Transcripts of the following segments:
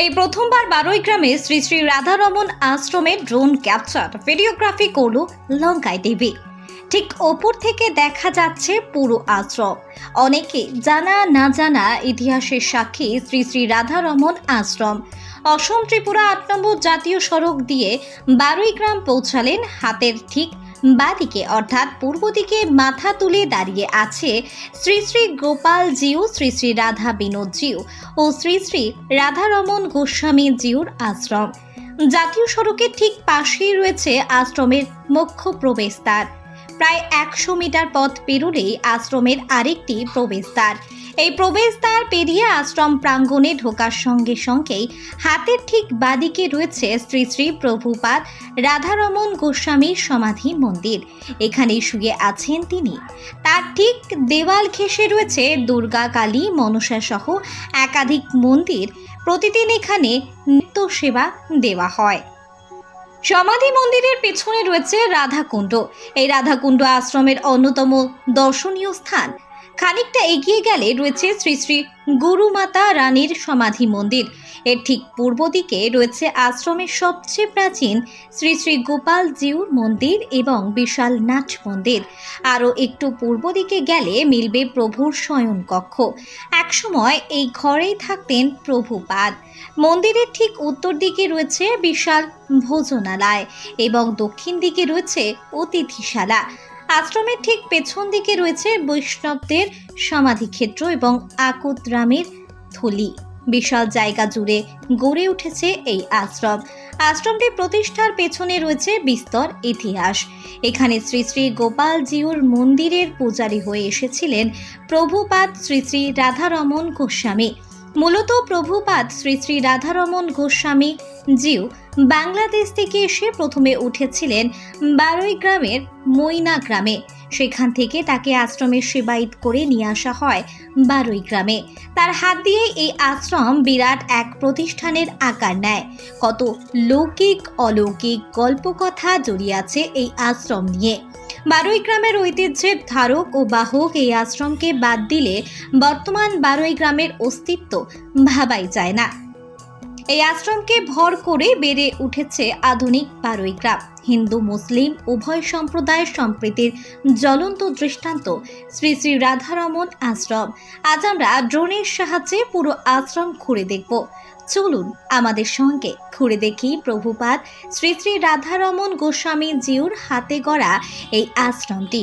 এই প্রথমবার বারোই গ্রামে শ্রী শ্রী রাধারমন আশ্রমে ড্রোন ক্যাপচার। ভিডিওগ্রাফি করল লঙ্কায় টিভি ঠিক ওপর থেকে দেখা যাচ্ছে পুরো আশ্রম। অনেকে জানা না জানা ইতিহাসের সাক্ষী শ্রী শ্রী রাধারমন আশ্রম। অসম ত্রিপুরা আট নম্বর জাতীয় সড়ক দিয়ে বারোই গ্রাম পৌঁছালেন হাতের ঠিক বাদিকে, অর্থাৎ পূর্ব দিকে মাথা তুলে দাঁড়িয়ে আছে শ্রী শ্রী গোপাল জিউ, শ্রী শ্রী রাধা বিনোদ জিউ ও শ্রী শ্রী রাধারমন গোস্বামী জিউর আশ্রম। জাতীয় সড়কের ঠিক পাশেই রয়েছে আশ্রমের মুখ্য প্রবেশদ্বার। প্রায় একশো মিটার পথ পেরোলেই আশ্রমের আরেকটি প্রবেশদ্বার। এই প্রবেশদ্বার পেরিয়ে আশ্রম প্রাঙ্গণে ঢোকার সঙ্গে সঙ্গেই হাতের ঠিক বাদিকে রয়েছে শ্রী শ্রী প্রভুপাদ রাধারমন গোস্বামীর সমাধি মন্দির। এখানে শুয়ে আছেন তিনি। তার ঠিক দেওয়াল ঘেঁষে রয়েছে দুর্গা কালী, মনসা সহ একাধিক মন্দির। প্রতিদিন এখানে নিত্য সেবা দেওয়া হয়। সমাধি মন্দিরের পেছনে রয়েছে রাধাকুণ্ড। এই রাধাকুণ্ড আশ্রমের অন্যতম দর্শনীয় স্থান। খানিকটা এগিয়ে গেলে রয়েছে শ্রী শ্রী গুরুমাতা রানীর সমাধি মন্দির। এর ঠিক পূর্ব দিকে রয়েছে আশ্রমের সবচেয়ে প্রাচীন শ্রী শ্রী গোপাল জিউর মন্দির এবং বিশাল নাচ মন্দির। আরও একটু পূর্ব দিকে গেলে মিলবে প্রভুর শয়ন কক্ষ। একসময় এই ঘরেই থাকতেন প্রভুপাদ। মন্দিরের ঠিক উত্তর দিকে রয়েছে বিশাল ভোজনালয় এবং দক্ষিণ দিকে রয়েছে অতিথিশালা। আশ্রমের ঠিক পেছন দিকে রয়েছে বৈষ্ণবদের সমাধিক্ষেত্র এবং আকুতরামের থলি। বিশাল জায়গা জুড়ে গড়ে উঠেছে এই আশ্রম। আশ্রমটি প্রতিষ্ঠার পেছনে রয়েছে বিস্তর ইতিহাস। এখানে শ্রী শ্রী গোপালজিউর মন্দিরের পূজারী হয়ে এসেছিলেন প্রভুপাত শ্রী শ্রী রাধারমন গোস্বামী। মূলত প্রভুপাদ শ্রী শ্রী রাধারমন গোস্বামী জিউ বাংলাদেশ থেকে এসে প্রথমে উঠেছিলেন বারোই গ্রামের মইনা গ্রামে। সেখান থেকে তাকে আশ্রমের সেবায়িত করে নিয়ে আসা হয় বারোই গ্রামে। তার হাত দিয়ে এই আশ্রম বিরাট এক প্রতিষ্ঠানের আকার নেয়। কত লৌকিক অলৌকিক গল্পকথা জড়িয়ে আছে এই আশ্রম নিয়ে। বারোই গ্রামের ঐতিহ্যের ধারক ও বাহক এই আশ্রমকে বাদ দিলে বর্তমান বারোই গ্রামের অস্তিত্ব ভাবাই যায় না। এই আশ্রমকে ভর করে বেড়ে উঠেছে আধুনিক বারোই গ্রাম। হিন্দু, মুসলিম, উভয় সম্প্রদায়ের সম্প্রীতির জ্বলন্ত দৃষ্টান্ত শ্রী শ্রী রাধারমন আশ্রম। আজ আমরা ড্রোনের সাহায্যে পুরো আশ্রম ঘুরে দেখব। চলুন আমাদের সঙ্গে ঘুরে দেখি প্রভুপাত শ্রী শ্রী রাধারমন গোস্বামী জিউর হাতে গড়া এই আশ্রমটি।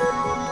Música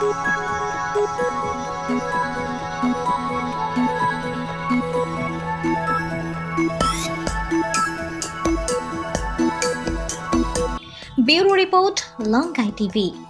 Bureau Report, Long TV.